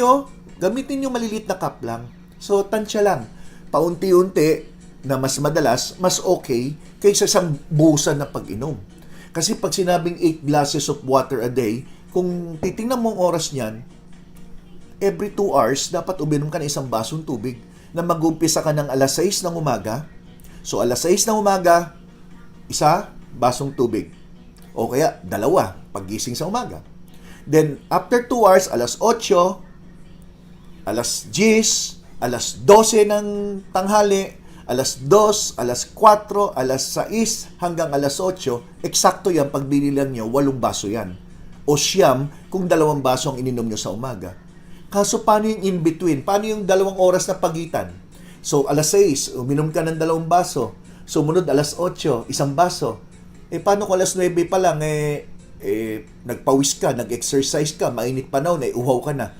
kayo, gamitin yung maliliit na cup lang. So, tansya lang. Paunti-unti na mas madalas, mas okay kaysa sa buhusan na pag-inom. Kasi pag sinabing 8 glasses of water a day, kung titingnan mo ang oras niyan, every 2 hours, dapat uminom ka ng isang basong tubig na mag-umpisa ka ng alas 6 ng umaga. So, alas 6 ng umaga, isa, basong tubig. O kaya, dalawa, paggising sa umaga. Then, after 2 hours, alas 8, alas 10, alas 12 ng tanghali, alas 2, alas 4, alas 6, hanggang alas 8, eksakto yan, pag binilang nyo, walong baso yan. O siyam, kung dalawang baso ang ininom nyo sa umaga. Kaso paano yung in-between? Paano yung dalawang oras na pagitan? So, alas 6, uminom ka ng dalawang baso. Sumunod, alas 8, isang baso. Eh, paano kung alas 9 pa lang, eh, eh, nagpawis ka, nag-exercise ka, mainit panahon, eh, uhaw ka na.